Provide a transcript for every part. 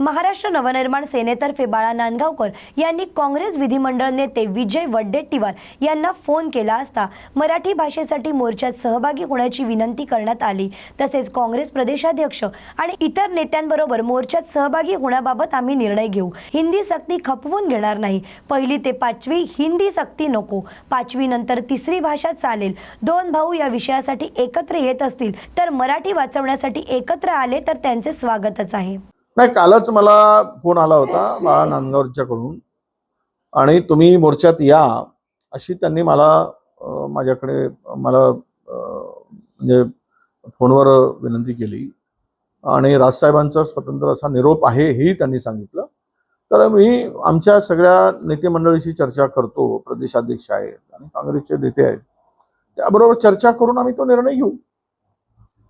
महाराष्ट्र नवनिर्माण सेनेतर्फे बाळा नांदगावकर यांनी काँग्रेस विधिमंडळ नेते विजय वड्डेट्टीवार यांना फोन केला असता मराठी भाषेसाठी मोर्चात सहभागी होण्याची विनंती करण्यात आली. तसेच काँग्रेस प्रदेशाध्यक्ष आणि इतर नेत्यांबरोबर मोर्चात सहभागी होण्याबाबत आम्ही निर्णय घेऊ. हिंदी सक्ती खपवून घेणार नाही. पहिली ते पाचवी हिंदी सक्ती नको. पाचवी नंतर तिसरी भाषा चालेल. दोन भाऊ या विषयासाठी एकत्र येत असतील. तर मराठी वाचवण्यासाठी एकत्र आले तर त्यांचे स्वागतच आहे. नाही कालच मला फोन आला होता बाळा नांदगावच्याकडून आणि तुम्ही मोर्चात या अशी त्यांनी मला माझ्याकडे मला म्हणजे फोनवर विनंती केली. आणि राजसाहेबांचा स्वतंत्र असा निरोप आहे हेही त्यांनी सांगितलं. तर मी आमच्या सगळ्या नेते मंडळीशी चर्चा करतो प्रदेशाध्यक्ष आहेत आणि काँग्रेसचे नेते आहेत. त्याबरोबर चर्चा करून आम्ही तो निर्णय घेऊ.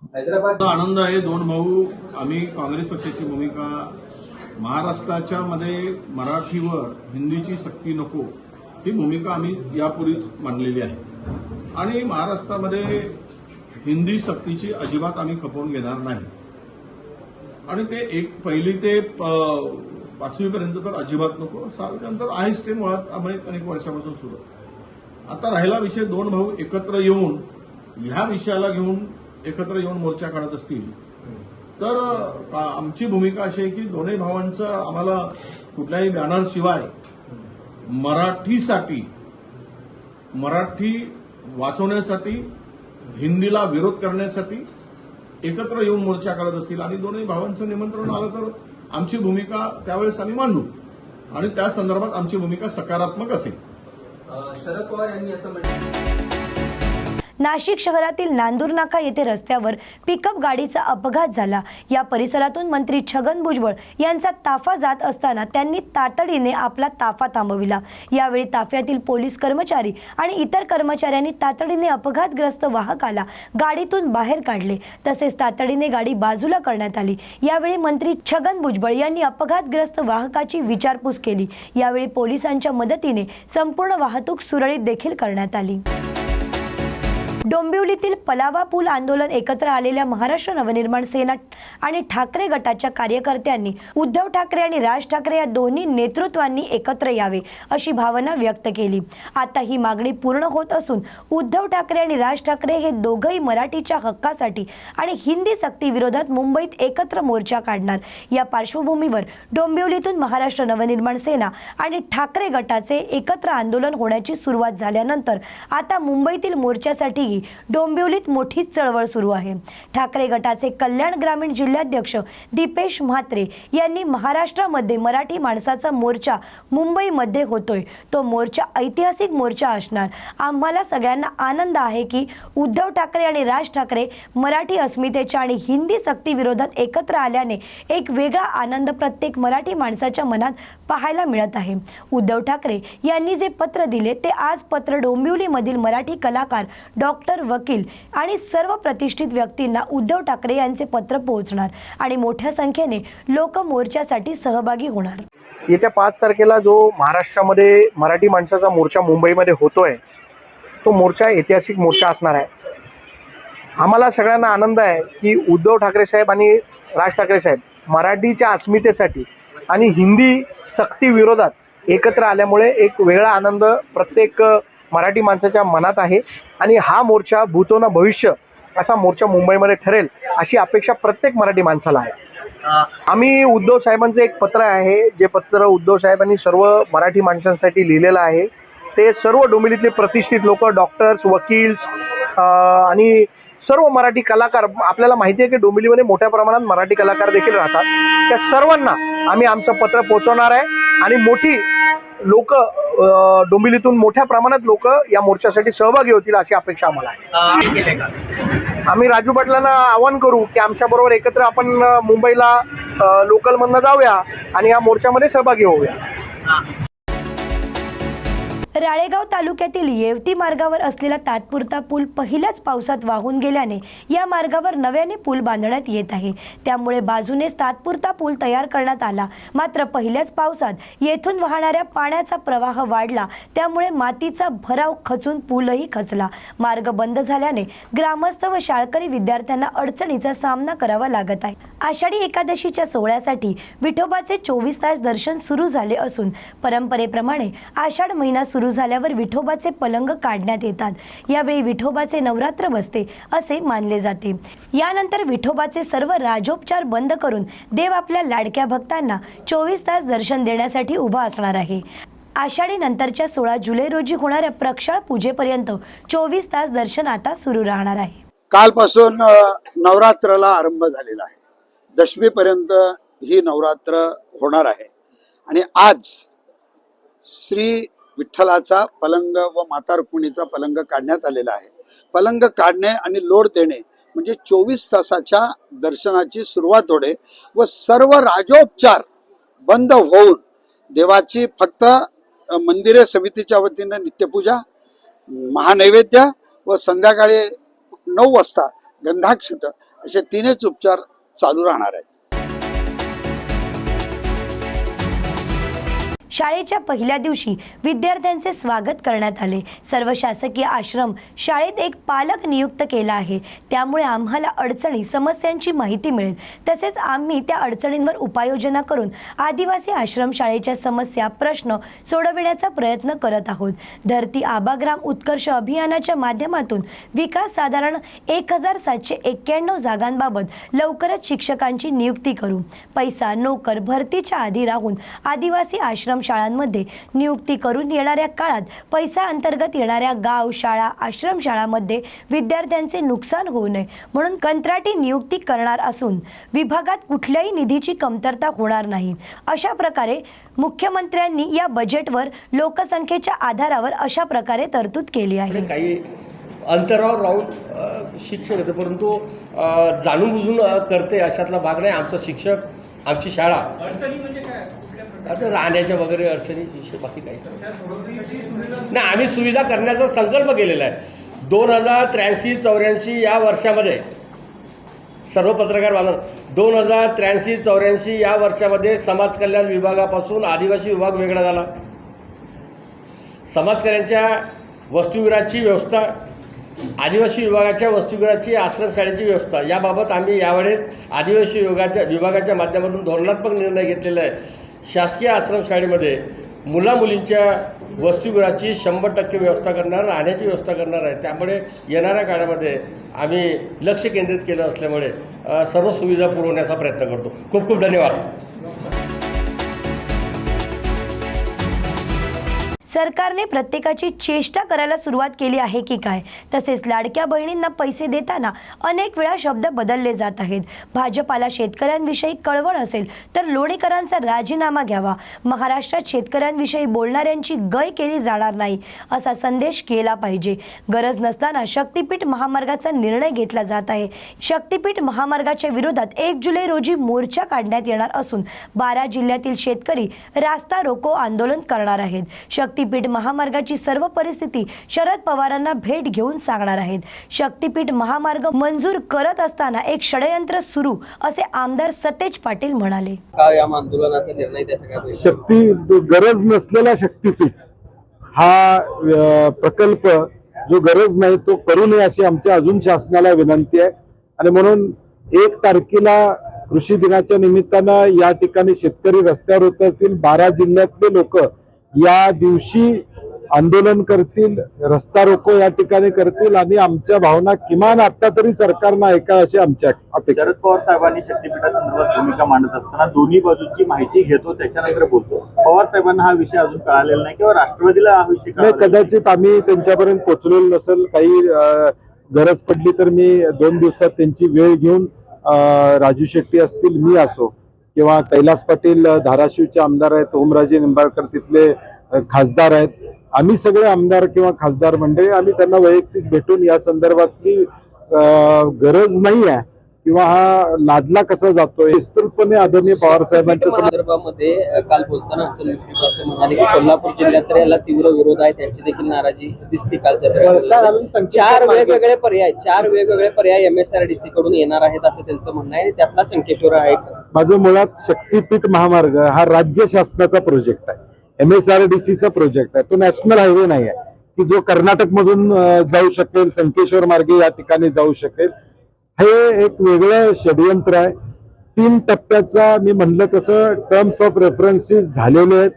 हैदराबाद आनंद आहे दोन भाऊ आम्ही काँग्रेस पक्षाची भूमिका महाराष्ट्राच्या मध्ये मराठीवर हिंदीची सक्ती नको ही भूमिका आम्ही यापूर्वीच मांडलेली आहे. आणि महाराष्ट्रामध्ये हिंदी सक्तीची अजिबात आम्ही खपवून घेणार नाही. आणि ते एक पहिली ते पाचवीपर्यंत तर अजिबात नको सहावीनंतर आहेच ते मुळात अनेक अनेक वर्षापासून सुरू आता राहिला विषय दोन भाऊ एकत्र येऊन ह्या विषयाला घेऊन एकत्र येऊन मोर्चा काढत असतील. तर आमची भूमिका अशी आहे की दोन्ही भावांचं आम्हाला कुठल्याही बॅनर शिवाय मराठीसाठी मराठी वाचवण्यासाठी हिंदीला विरोध करण्यासाठी एकत्र येऊन मोर्चा काढत असतील आणि दोन्ही भावांचं निमंत्रण आलं तर आमची भूमिका त्यावेळेस आम्ही मांडू. आणि त्या संदर्भात आमची भूमिका सकारात्मक असेल. शरद पवार यांनी असं म्हटलं. नाशिक शहरातील नांदूर नाका येथे रस्त्यावर पिकअप गाडीचा अपघात झाला. या परिसरातून मंत्री छगन भुजबळ यांचा ताफा जात असताना त्यांनी तातडीने आपला ताफा थांबविला. यावेळी ताफ्यातील पोलीस कर्मचारी आणि इतर कर्मचाऱ्यांनी तातडीने अपघातग्रस्त वाहकाला गाडीतून बाहेर काढले. तसेच तातडीने गाडी बाजूला करण्यात आली. यावेळी मंत्री छगन भुजबळ यांनी अपघातग्रस्त वाहकाची विचारपूस केली. यावेळी पोलिसांच्या मदतीने संपूर्ण वाहतूक सुरळीत देखील करण्यात आली. डोंबिवलीतील पलावा पूल आंदोलन एकत्र आलेल्या महाराष्ट्र नवनिर्माण सेना आणि ठाकरे गटाच्या कार्यकर्त्यांनी उद्धव ठाकरे आणि राज ठाकरे या दोन्ही नेतृत्वांनी एकत्र यावे अशी भावना व्यक्त केली. आता ही मागणी पूर्ण होत असून उद्धव ठाकरे आणि राज ठाकरे हे दोघंही मराठीच्या हक्कासाठी आणि हिंदी सक्ती विरोधात मुंबईत एकत्र मोर्चा काढणार. या पार्श्वभूमीवर डोंबिवलीतून महाराष्ट्र नवनिर्माण सेना आणि ठाकरे गटाचे एकत्र आंदोलन होण्याची सुरुवात झाल्यानंतर आता मुंबईतील मोर्चासाठी डोंबिवलीत मोठी चळवळ सुरू आहे. ठाकरे गटाचे कल्याण ग्रामीण जिल्हाध्यक्ष दीपेश म्हात्रे यांनी महाराष्ट्रामध्ये मराठी माणसाचा मोर्चा मुंबईमध्ये होतोय. तो मोर्चा ऐतिहासिक मोर्चा असणार. आम्हाला सगळ्यांना आनंद आहे की उद्धव ठाकरे आणि राज ठाकरे मराठी अस्मितेच्या आणि हिंदी सक्तीविरोधात एकत्र आल्याने एक वेगळा आनंद प्रत्येक मराठी माणसाच्या मनात पाहायला मिळत आहे. उद्धव ठाकरे यांनी जे पत्र दिले ते आज पत्र डोंबिवलीमधील मराठी कलाकार डॉक्टर वकील आणि सर्व प्रतिष्ठित व्यक्तींना उद्धव ठाकरे यांचे पत्र पोहोचणार आणि मोठ्या संख्येने लोक मोर्चासाठी सहभागी होणार. येत्या पाच तारखेला जो महाराष्ट्रामध्ये मराठी माणसाचा मोर्चा मुंबईमध्ये होतोय तो मोर्चा ऐतिहासिक मोर्चा असणार आहे. आम्हाला सगळ्यांना आनंद आहे की उद्धव ठाकरे साहेब आणि राज ठाकरे साहेब मराठीच्या अस्मितेसाठी आणि हिंदी सक्ती विरोधात एकत्र आल्यामुळे एक वेगळा आनंद प्रत्येक मराठी माणसाच्या मनात आहे. आणि हा मोर्चा भूतो ना भविष्य असा मोर्चा मुंबईमध्ये ठरेल अशी अपेक्षा प्रत्येक मराठी माणसाला आहे. आम्ही उद्धव साहेबांचं एक पत्र आहे जे पत्र उद्धव साहेबांनी सर्व मराठी माणसांसाठी लिहिलेलं आहे. ते सर्व डोंबिवलीतले प्रतिष्ठित लोक डॉक्टर्स वकील्स अं, आणि सर्व मराठी कलाकार आपल्याला माहिती आहे की डोंबिवलीमध्ये मोठ्या प्रमाणात मराठी कलाकार देखील राहतात. त्या सर्वांना आम्ही आमचं पत्र पोहोचवणार आहे. आणि मोठी लोक डोंबिवलीतून मोठ्या प्रमाणात लोक या मोर्चासाठी सहभागी होतील अशी अपेक्षा आम्हाला आहे. आम्ही राजू पाटलांना आवाहन करू की आमच्या बरोबर एकत्र आपण मुंबईला लोकलमधनं जाऊया आणि या मोर्चामध्ये सहभागी होऊया. राळेगाव तालुक्यातील येवती मार्गावर असलेला तात्पुरता पूल पहिल्याच पावसात वाहून गेल्याने या मार्गावर नव्याने पूल बांधण्यात येत आहे. त्यामुळे बाजूनेच तात्पुरता पूल तयार करण्यात आला. मात्र पहिल्याच पावसात येथून वाहणाऱ्या पाण्याचा प्रवाह वाढला. त्यामुळे मातीचा भराव खचून पूलही खचला. मार्ग बंद झाल्याने ग्रामस्थ व शाळकरी विद्यार्थ्यांना अडचणीचा सामना करावा लागत आहे. आषाढी एकादशीच्या सोहळ्यासाठी विठोबाचे चोवीस तास दर्शन सुरू झाले असून परंपरेप्रमाणे आषाढ महिना सुरू झाल्यावर विठोबाचे पलंग काढण्यात येतात. यावेळी विठोबाचे नवरात्र बसते असे मानले जाते. यानंतर विठोबाचे सर्व राजोपचार बंद करून देव आपल्या लाडक्या भक्तांना चोवीस तास दर्शन देण्यासाठी उभा असणार आहे. आषाढी नंतरच्या सोळा जुलै रोजी होणाऱ्या प्रक्षाळ पूजेपर्यंत चोवीस तास दर्शन आता सुरू राहणार आहे. कालपासून नवरात्राला आरंभ झालेला आहे. दशमीपर्यंत ही नवरात्र होणार आहे. आणि आज श्री विठ्ठलाचा पलंग व माता रुक्मिणीचा पलंग काढण्यात आलेला आहे. पलंग काढणे आणि लोड देणे म्हणजे चोवीस तासाच्या दर्शनाची सुरुवात होणे व सर्व राजोपचार बंद होऊन देवाची फक्त मंदिरे समितीच्या वतीनं नित्यपूजा महानैवेद्य व संध्याकाळी नऊ वाजता गंधाक्षत असे तीनच उपचार चालू राहणार आहेत. शाळेच्या पहिल्या दिवशी विद्यार्थ्यांचे स्वागत करण्यात आले. सर्व शासकीय आश्रम शाळेत एक पालक नियुक्त केला आहे. त्यामुळे आम्हाला अडचणी समस्यांची माहिती मिळेल. तसेच आम्ही त्या अडचणींवर उपाययोजना करून आदिवासी आश्रम शाळेच्या समस्या प्रश्न सोडविण्याचा प्रयत्न करत आहोत. धरती आबाग्राम उत्कर्ष अभियानाच्या माध्यमातून विकास साधारण एक हजार सातशे एक्क्याण्णव जागांबाबत लवकरच शिक्षकांची नियुक्ती करू. पैसा नोकर भरतीच्या आधी राहून आदिवासी आश्रम शाळांमध्ये नियुक्ती करून येणाऱ्या काळात पैसा अंतर्गत येणाऱ्या गाव शाळा आश्रमशाळामध्ये विद्यार्थ्यांचे नुकसान होऊ नये म्हणून कंत्राटी नियुक्ती करणार असून विभागात कुठल्याही निधीची कमतरता होणार नाही. अशा प्रकारे मुख्यमंत्र्यांनी या बजेटवर लोकसंख्येच्या आधारावर अशा प्रकारे तरतूद केली आहे. काही अंतरावर राहून शिक्षक होते परंतु अ, जाणून बुजून अ, करते अशातला भाग नाही. आमचा शिक्षक आमची शाळा. अडचणी म्हणजे काय? आता राहण्याच्या वगैरे अडचणी विषय बाकी काहीच नाही. नाही आम्ही सुविधा करण्याचा संकल्प केलेला आहे. दोन हजार त्र्याऐंशी चौऱ्याऐंशी या वर्षामध्ये सर्व पत्रकार बांधव दोन हजार त्र्याऐंशी चौऱ्याऐंशी या वर्षामध्ये समाज कल्याण विभागापासून आदिवासी विभाग वेगळा झाला. समाजकऱ्यांच्या वस्तुगृहाची व्यवस्था आदिवासी विभागाच्या वस्तुगृहाची आश्रमशाळेची व्यवस्था याबाबत आम्ही यावेळेस आदिवासी विभागाच्या विभागाच्या माध्यमातून धोरणात्मक निर्णय घेतलेला आहे. शासकीय आश्रमशाळेमध्ये मुलामुलींच्या वसतिगृहाची शंभर टक्के व्यवस्था करणार राहण्याची व्यवस्था करणार आहे. त्यामुळे येणाऱ्या काळामध्ये आम्ही लक्ष केंद्रित केलं असल्यामुळे सर्व सुविधा पुरवण्याचा प्रयत्न करतो. खूप खूप धन्यवाद. सरकारने प्रत्येकाची चेष्टा करायला सुरुवात केली आहे की काय? तसेच लाडक्या बहिणींना पैसे देताना अनेक वेळा शब्द बदलले जात आहेत. भाजपाला शेतकऱ्यांविषयी कळवळ असेल तर लोणीकरांचा राजीनामा घ्यावा. महाराष्ट्रात शेतकऱ्यांविषयी बोलणाऱ्यांची गय केली जाणार नाही असा संदेश केला पाहिजे. गरज नसताना शक्तीपीठ महामार्गाचा निर्णय घेतला जात आहे. शक्तीपीठ महामार्गाच्या विरोधात एक जुलै रोजी मोर्चा काढण्यात येणार असून बारा जिल्ह्यातील शेतकरी रास्ता रोको आंदोलन करणार आहेत. शक्तीपीठ महामार्गाची सर्व परिस्थिती शरद पवारांना भेट घेऊन सांगणार आहेत. शक्तीपीठ महामार्ग मंजूर करत असताना एक षडयंत्र सुरू असे आमदार सतेज पाटील म्हणाले. का या आंदोलनाचा निर्णय त्या सगळ्या शक्ती गरज नसलेला शक्तीपीठ हा प्रकल्प जो गरज नाही तो करू नये अशी आमच्या अजून शासनाला विनंती आहे. आणि म्हणून एक तारखेला कृषी दिनाच्या निमित्तानं या ठिकाणी शेतकरी रस्त्यावर उतरतील. बारा जिल्ह्यातले लोक या दिवशी आंदोलन करतील रस्ता रोको या ठिकाणी करतील आणि आमच्या भावना किमान आता तरी सरकारनं ऐका अशी आमच्या अपेक्षा. शरद पवार साहेबांनी शक्तीपीठासंदर्भात भूमिका मांडत असताना दोन्ही बाजूची माहिती घेतो त्याच्यानंतर बोलतो पवार साहेबांना हा विषय अजून कळालेला नाही किंवा राष्ट्रवादीला हा विषय नाही. कदाचित आम्ही त्यांच्यापर्यंत पोहोचलेलो नसेल काही गरज पडली तर मी दोन दिवसात त्यांची वेळ घेऊन राजू शेट्टी असतील मी असो किंवा कैलास पाटील धाराशिवचे आमदार आहेत ओमराजे निंबाळकर तिथले खासदार आहेत. आम्ही सगळे आमदार किंवा खासदार मंडळी आम्ही त्यांना वैयक्तिक भेटून या संदर्भातली गरज नाही आहे. किंवा हा लादला कसा जातोय? विस्तृतपणे आदरणीय पवार साहेबांच्या संदर्भामध्ये काल बोलताना असं म्हणाले की कोल्हापूर जिल्ह्यात तर याला तीव्र विरोध आहे त्यांची देखील नाराजी दिसते कालच्या चार वेगवेगळे पर्याय चार वेगवेगळे पर्याय एमएसआरडीसी कडून येणार आहेत असं त्यांचं म्हणणं आहे. त्यातला संकेश्वर आहे. माझं मुळात शक्तीपीठ महामार्ग हा राज्य शासनाचा प्रोजेक्ट आहे. एम एस आर डी सीचा प्रोजेक्ट आहे. तो नॅशनल हायवे नाही आहे. की जो कर्नाटक मधून जाऊ शकेल संकेश्वर मार्गे या ठिकाणी जाऊ शकेल हे एक वेगळं षडयंत्र आहे. तीन टप्प्याचा मी म्हणलं तसं टर्म्स ऑफ रेफरन्सेस झालेले आहेत.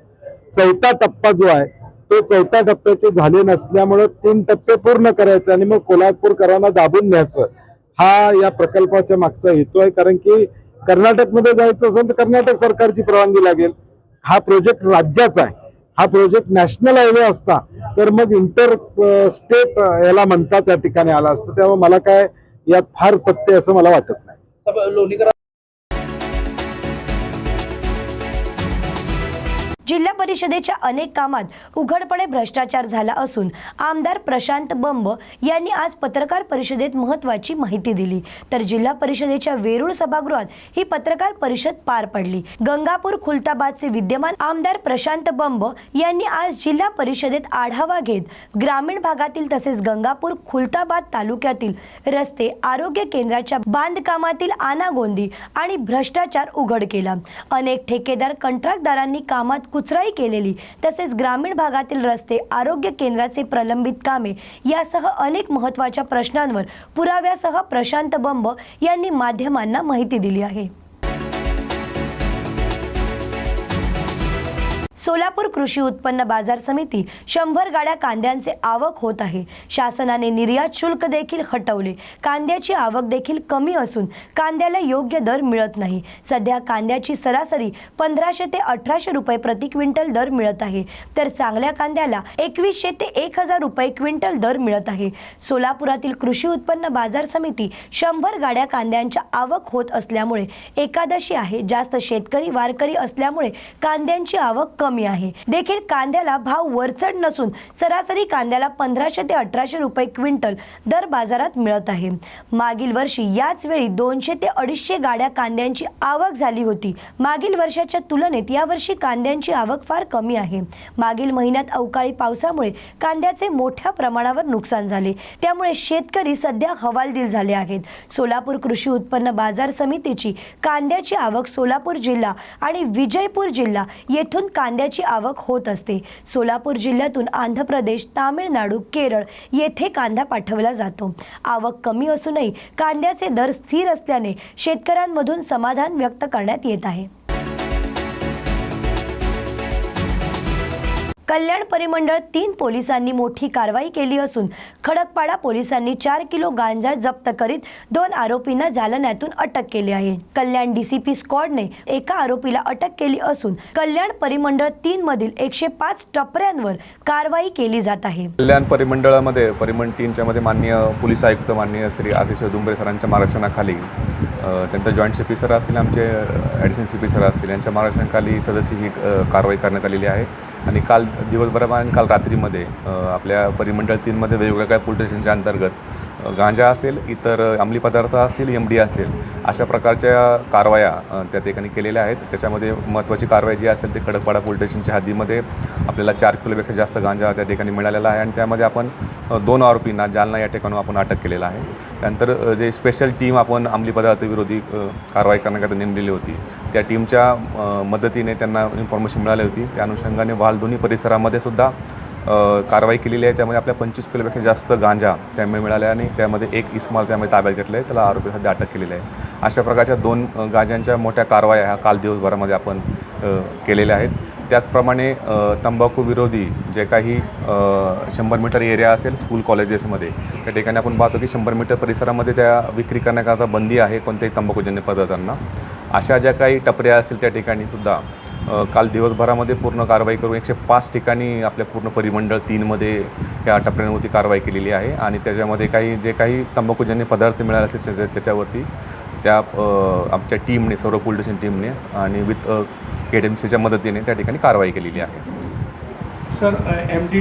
चौथा टप्पा जो आहे तो चौथ्या टप्प्याचे झाले नसल्यामुळं तीन टप्पे पूर्ण करायचे आणि मग कोल्हापूरकरांना दाबून न्यायचं. हा या प्रकल्पाच्या मागचा हेतू आहे. कारण की कर्नाटकमध्ये जायचं असेल तर कर्नाटक सरकारची परवानगी लागेल. हा प्रोजेक्ट राज्याचा आहे. हा प्रोजेक्ट नॅशनल हायवे असता तर मग इंटर स्टेट याला म्हणतात त्या ठिकाणी आला असतं. त्यामुळे मला काय यात फार तथ्य असं मला वाटत नाही. जिल्हा परिषदेच्या अनेक कामात उघडपणे भ्रष्टाचार झाला असून आमदार प्रशांत बंब यांनी आज पत्रकार परिषदेत महत्त्वाची माहिती दिली. तर जिल्हा परिषदेच्या वेरूळ सभागृहात ही पत्रकार परिषद पार पडली. गंगापूर खुलताबादचे विद्यमान आमदार प्रशांत बंब यांनी आज जिल्हा परिषदेत आढावा घेत ग्रामीण भागातील तसेच गंगापूर खुलताबाद तालुक्यातील रस्ते आरोग्य केंद्राच्या बांधकामातील आनागोंदी आणि भ्रष्टाचार उघड केला. अनेक ठेकेदार कंत्राटदारांनी कामात कुच कुचराई केलेली. तसेच ग्रामीण भागातील रस्ते आरोग्य केंद्राचे प्रलंबित कामे यासह अनेक महत्त्वाच्या प्रश्नांवर पुराव्यासह प्रशांत बंब यांनी माध्यमांना माहिती दिली आहे. सोलापूर कृषी उत्पन्न बाजार समिती शंभर गाड्या कांद्यांचे आवक होत आहे. शासनाने निर्यात शुल्क देखील हटवले. कांद्याची आवक देखील कमी असून कांद्याला योग्य दर मिळत नाही. सध्या कांद्याची सरासरी पंधराशे ते अठराशे रुपये प्रति क्विंटल दर मिळत आहे. तर चांगल्या कांद्याला एकवीसशे ते एक हजार रुपये क्विंटल दर मिळत आहे. सोलापुरातील कृषी उत्पन्न बाजार समिती शंभर गाड्या कांद्यांच्या आवक होत असल्यामुळे एकादशी आहे. जास्त शेतकरी वारकरी असल्यामुळे कांद्यांची आवक कमी आहे. देखील कांद्याला भाव वरचढ नसून सरासरी कांद्याला पंधराशे ते अठराशे रुपये क्विंटल दर बाजारात मिळत आहे. मागील वर्षी याच वेळी दोनशे ते अडीचशे गाड्या कांद्यांची आवक झाली होती. मागील वर्षाच्या तुलनेत यावर्षी कांद्यांची आवक फार कमी आहे. मागील महिन्यात अवकाळी पावसामुळे कांद्याचे मोठ्या प्रमाणावर नुकसान झाले. त्यामुळे शेतकरी सध्या हवालदिल झाले आहेत. सोलापूर कृषी उत्पन्न बाजार समितीची कांद्याची आवक सोलापूर जिल्हा आणि विजयपूर जिल्हा येथून कांद्या कांद्याची आवक होत असते. सोलापूर जिल्ह्यातून आंध्र प्रदेश तामिळनाडू केरळ येथे कांदा पाठवला जातो. आवक कमी असूनही कांद्याचे दर स्थिर असल्याने शेतकऱ्यांमधून समाधान व्यक्त करण्यात येत आहे. कल्याण परिमंडळ तीन पोलिसांनी मोठी कारवाई केली असून खडकपाडा पोलिसांनी चार किलो गांजा जप्त करीत दोन आरोपींना जालन्यातून अटक केली आहे. कल्याण डीसीपी स्क्वॉडने एका आरोपीला अटक केली असून कल्याण परिमंडळ तीन मधील एकशे पाच टपऱ्यांवर कारवाई केली जात आहे. कल्याण परिमंडळामध्ये परिमंडळ तीनच्या मध्ये माननीय पोलीस आयुक्त माननीय श्री आशिष दुंबरे सरांच्या मार्गदर्शनाखाली त्यांचा जॉईंट सी पी सर असतील आमचे ॲडिशन सी पी सर असतील यांच्या मार्गदर्शनाखाली सदरची ही कारवाई करण्यात आलेली आहे. आणि काल दिवसभरामध्ये काल रात्रीमध्ये आपल्या परिमंडळ तीनमध्ये वेगवेगळ्या पोलीस स्टेशनच्या अंतर्गत गांजा असेल इतर अंमली पदार्थ असतील एम डी असेल अशा प्रकारच्या कारवाया त्या ठिकाणी केलेल्या आहेत. त्याच्यामध्ये महत्त्वाची कारवाई जी असेल ते खडकपाडा पोलीस स्टेशनच्या हद्दीमध्ये आपल्याला चार किलोपेक्षा जास्त गांजा त्या ठिकाणी मिळालेला आहे आणि त्यामध्ये आपण दोन आरोपींना जालना या ठिकाणी आपण अटक केलेला आहे. त्यानंतर जे स्पेशल टीम आपण अंमली पदार्थ विरोधी कारवाई करण्याकरता नेमलेली होती त्या टीमच्या मदतीने त्यांना इन्फॉर्मेशन मिळाली होती. त्या अनुषंगाने वालधुनी परिसरामध्ये सुद्धा कारवाई केलेली आहे. त्यामध्ये आपल्या पंचवीस किलोपेक्षा जास्त गांजा त्यामुळे मिळाल्या आणि त्यामध्ये एक इस्माल त्यामध्ये ताब्यात घेतलं आहे. त्याला आरोपी सध्या अटक केलेली आहे. अशा प्रकारच्या दोन गांजांच्या मोठ्या कारवाया ह्या काल दिवसभरामध्ये आपण केलेल्या आहेत. त्याचप्रमाणे तंबाखू विरोधी जे काही शंभर मीटर एरिया असेल स्कूल कॉलेजेसमध्ये त्या ठिकाणी आपण पाहतो की शंभर मीटर परिसरामध्ये त्या विक्री करण्याकरता बंदी आहे कोणत्याही तंबाखूजन्य पदार्थांना. अशा ज्या काही टपऱ्या असतील त्या ठिकाणी सुद्धा काल दिवसभरामध्ये पूर्ण कारवाई करून एकशे पाच ठिकाणी आपल्या पूर्ण परिमंडळ तीनमध्ये या टपऱ्यांवरती कारवाई केलेली आहे. आणि त्याच्यामध्ये काही जे काही तंबाखूजन्य पदार्थ मिळाले असतील त्याच्या त्याच्यावरती त्या आमच्या टीमने सर्व पोलीस स्टेशन टीमने आणि विथ के डी एम सीच्या मदतीने त्या ठिकाणी कारवाई केलेली आहे. Sir M D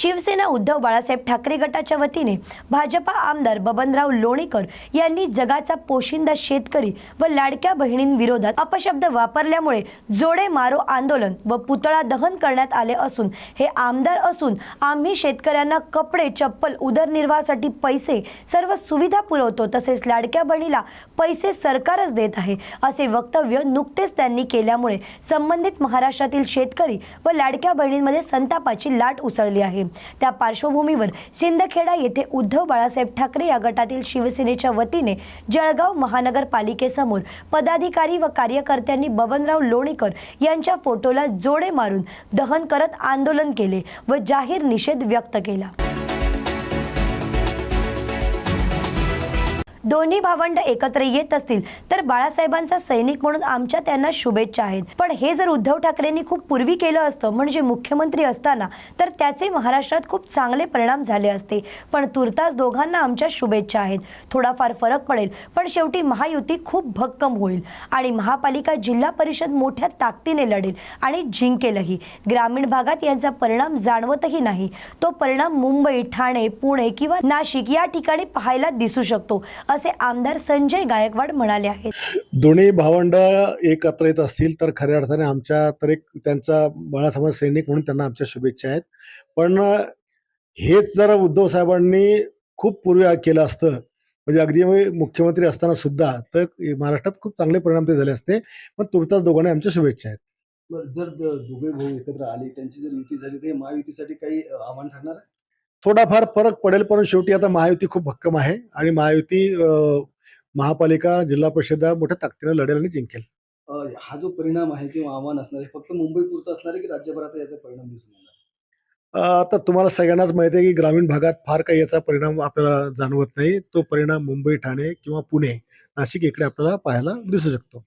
Shiv Sena Uddhav Balasaheb Thackeray गटाच्या वतीने भाजपा आमदार बबनराव लोणीकर यांनी जगाचा पोशिंदा शेतकरी व लाडक्या बहिणींविरोधात अपशब्द वापरल्यामुळे जोडे मारो आंदोलन व पुतळा दहन करण्यात आले असून हे आमदार असून आम्ही शेतकऱ्यांना कपडे चप्पल उदरनिर्वाहासाठी पैसे सर्व सुविधा पुरवतो तसेच लाडक्या बहिणीला पैसे सरकारच देत आहे असे वक्तव्य नुकतेच त्यांनी केल्यामुळे संबंधित महाराष्ट्रातील शेतकरी व लाडक्या बहिणींमध्ये संतापाची लाट उसळली आहे. त्या पार्श्वभूमीवर सिंदखेडा येथे उद्धव बाळासाहेब ठाकरे या गटातील शिवसेनेच्या वतीने जळगाव महानगरपालिकेसमोर पदाधिकारी व कार्यकर्त्यांनी बबनराव लोणीकर यांच्या फोटोला जोडे मारून दहन करत आंदोलन केले व जाहीर निषेध व्यक्त केला. दोन्ही भावंड एकत्र येत असतील तर बाळासाहेबांचा सैनिक म्हणून आमच्या त्यांना शुभेच्छा आहेत. पण हे जर उद्धव ठाकरेंनी खूप पूर्वी केलं असतं म्हणजे मुख्यमंत्री असताना तर त्याचे महाराष्ट्रात खूप चांगले परिणाम झाले असते. पण तुर्तास दोघांना आमच्या शुभेच्छा आहेत. थोडाफार फरक पडेल पण शेवटी महायुती खूप भक्कम होईल आणि महापालिका जिल्हा परिषद मोठ्या ताकदीने लढेल आणि जिंकेलही. ग्रामीण भागात यांचा परिणाम जाणवतही नाही. तो परिणाम मुंबई ठाणे पुणे किंवा नाशिक या ठिकाणी पाहायला दिसू शकतो असं आमदार संजय गायकवाड म्हणाले आहेत. दोन्ही भावंड एकत्र येत असतील तर खऱ्या अर्थाने आमच्या तर एक त्यांचा बाळासाहेब सैनिक म्हणून त्यांना आमच्या शुभेच्छा आहेत. पण हेच जर उद्धव साहेबांनी खूप पूर्वी केलं असतं. म्हणजे अगदी मुख्यमंत्री असताना सुद्धा तर महाराष्ट्रात खूप चांगले परिणाम ते झाले असते. पण तुर्तास दोघांना आमच्या शुभेच्छा आहेत. जर दोघे भाऊ एकत्र आले त्यांची जर युती झाली तर हे महायुतीसाठी काही आव्हान ठरणार आहे? थोडाफार फरक पडेल पण शेवटी आता महायुती खूप भक्कम आहे आणि महायुती महापालिका जिल्हा परिषदा मोठ्या ताकदीने लढेल आणि जिंकेल. हा जो परिणाम आहे किंवा आव्हान असणार आहे फक्त मुंबई पुरतं असणार आहे की राज्यभरात याचा परिणाम दिसून येणार आता तुम्हाला सगळ्यांनाच माहिती आहे की ग्रामीण भागात फार काही याचा परिणाम आपल्याला जाणवत नाही. तो परिणाम मुंबई ठाणे किंवा पुणे नाशिक इकडे आपल्याला पाहायला दिसू शकतो.